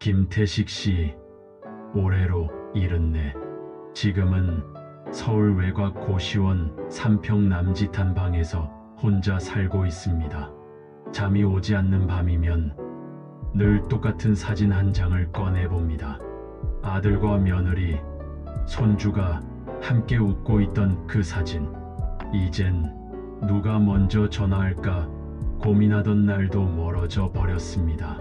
김태식 씨, 올해로 74. 지금은 서울 외곽 고시원 3평 남짓한 방에서 혼자 살고 있습니다. 잠이 오지 않는 밤이면 늘 똑같은 사진 한 장을 꺼내봅니다. 아들과 며느리, 손주가 함께 웃고 있던 그 사진. 이젠 누가 먼저 전화할까 고민하던 날도 멀어져 버렸습니다.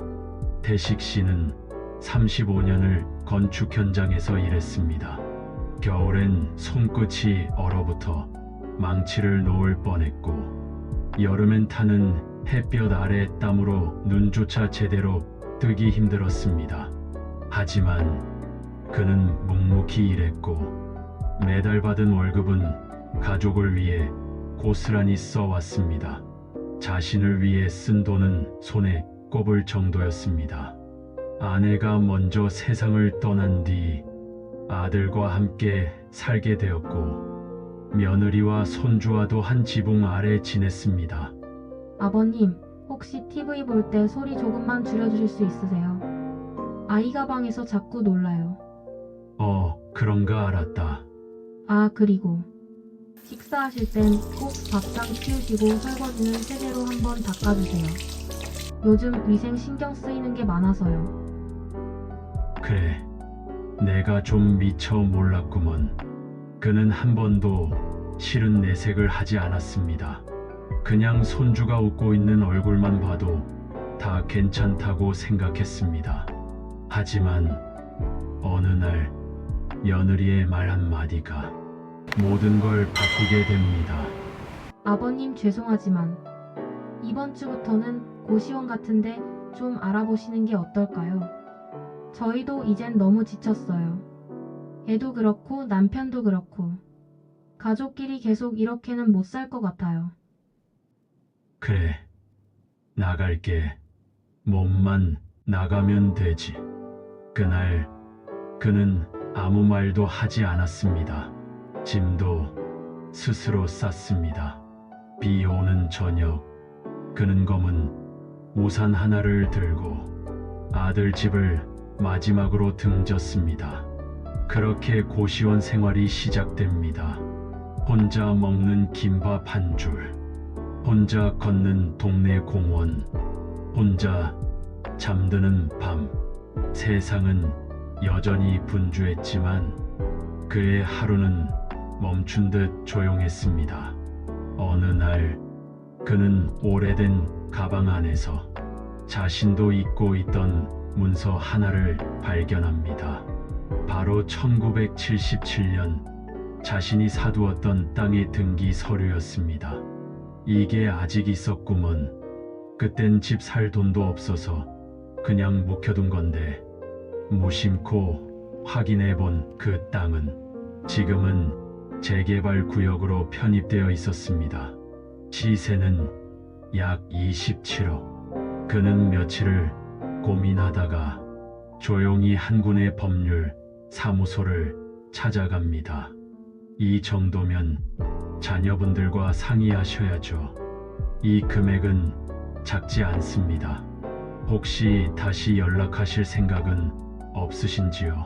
태식 씨는 35년을 건축 현장에서 일했습니다. 겨울엔 손끝이 얼어붙어 망치를 놓을 뻔했고, 여름엔 타는 햇볕 아래 땀으로 눈조차 제대로 뜨기 힘들었습니다. 하지만 그는 묵묵히 일했고, 매달 받은 월급은 가족을 위해 고스란히 써왔습니다. 자신을 위해 쓴 돈은 손에 꼽을 정도였습니다. 아내가 먼저 세상을 떠난 뒤 아들과 함께 살게 되었고 며느리와 손주와도 한 지붕 아래 지냈습니다. 아버님, 혹시 TV 볼 때 소리 조금만 줄여주실 수 있으세요? 아이가 방에서 자꾸 놀라요. 어, 그런가 알았다. 아, 그리고 식사하실 땐 꼭 밥상 치우시고 설거지는 제대로 한번 닦아주세요. 요즘 위생 신경 쓰이는 게 많아서요. 그래, 내가 좀 미처 몰랐구먼. 그는 한 번도 싫은 내색을 하지 않았습니다. 그냥 손주가 웃고 있는 얼굴만 봐도 다 괜찮다고 생각했습니다. 하지만 어느 날 며느리의 말 한마디가 모든 걸 바꾸게 됩니다. 아버님 죄송하지만 이번 주부터는 고시원 같은데 좀 알아보시는 게 어떨까요? 저희도 이젠 너무 지쳤어요. 애도 그렇고 남편도 그렇고 가족끼리 계속 이렇게는 못 살 것 같아요. 그래, 나갈게. 몸만 나가면 되지. 그날 그는 아무 말도 하지 않았습니다. 짐도 스스로 쌌습니다. 비 오는 저녁, 그는 검은 우산 하나를 들고 아들 집을 마지막으로 등졌습니다. 그렇게 고시원 생활이 시작됩니다. 혼자 먹는 김밥 한 줄. 혼자 걷는 동네 공원, 혼자 잠드는 밤, 세상은 여전히 분주했지만 그의 하루는 멈춘 듯 조용했습니다. 어느 날 그는 오래된 가방 안에서 자신도 잊고 있던 문서 하나를 발견합니다. 바로 1977년 자신이 사두었던 땅의 등기 서류였습니다. 이게 아직 있었구먼. 그땐 집 살 돈도 없어서 그냥 묵혀둔 건데 무심코 확인해 본 그 땅은 지금은 재개발 구역으로 편입되어 있었습니다. 시세는 약 27억. 그는 며칠을 고민하다가 조용히 한 군의 법률 사무소를 찾아갑니다. 이 정도면 자녀분들과 상의하셔야죠. 이 금액은 작지 않습니다. 혹시 다시 연락하실 생각은 없으신지요?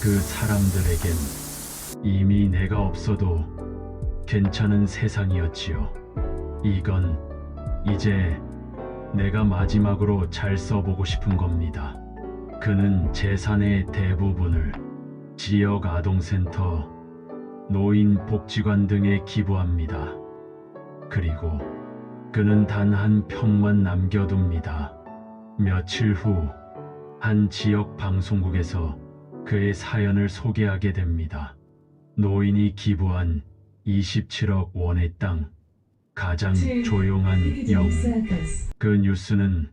그 사람들에겐 이미 내가 없어도 괜찮은 세상이었지요. 이건 이제 내가 마지막으로 잘 써보고 싶은 겁니다. 그는 재산의 대부분을 지역 아동센터, 노인 복지관 등에 기부합니다. 그리고 그는 단한 평만 남겨둡니다. 며칠 후 한 지역 방송국에서 그의 사연을 소개하게 됩니다. 노인이 기부한 27억 원의 땅, 가장 조용한 영웅. 그 뉴스는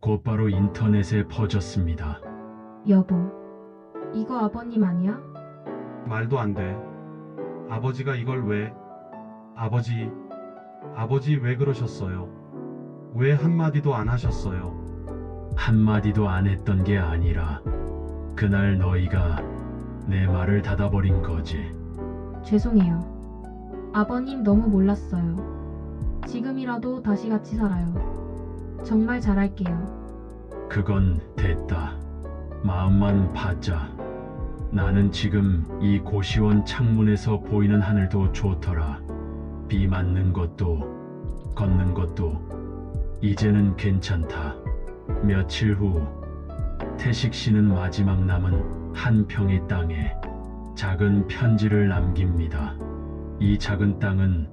곧바로 인터넷에 퍼졌습니다. 여보, 이거 아버님 아니야? 말도 안 돼. 아버지가 이걸 왜? 아버지, 아버지 왜 그러셨어요? 왜 한마디도 안 하셨어요? 한마디도 안 했던 게 아니라 그날 너희가 내 말을 닫아버린 거지. 죄송해요. 아버님 너무 몰랐어요. 지금이라도 다시 같이 살아요. 정말 잘할게요. 그건 됐다. 마음만 받자. 나는 지금 이 고시원 창문에서 보이는 하늘도 좋더라. 비 맞는 것도, 걷는 것도, 이제는 괜찮다. 며칠 후, 태식 씨는 마지막 남은 한 평의 땅에 작은 편지를 남깁니다. 이 작은 땅은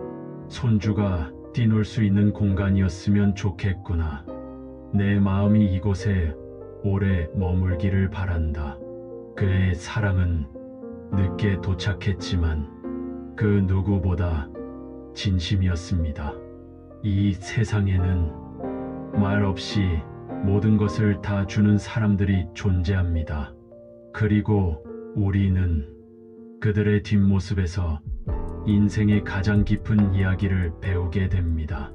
손주가 뛰놀 수 있는 공간이었으면 좋겠구나. 내 마음이 이곳에 오래 머물기를 바란다. 그의 사랑은 늦게 도착했지만 그 누구보다 진심이었습니다. 이 세상에는 말 없이 모든 것을 다 주는 사람들이 존재합니다. 그리고 우리는 그들의 뒷모습에서 인생의 가장 깊은 이야기를 배우게 됩니다.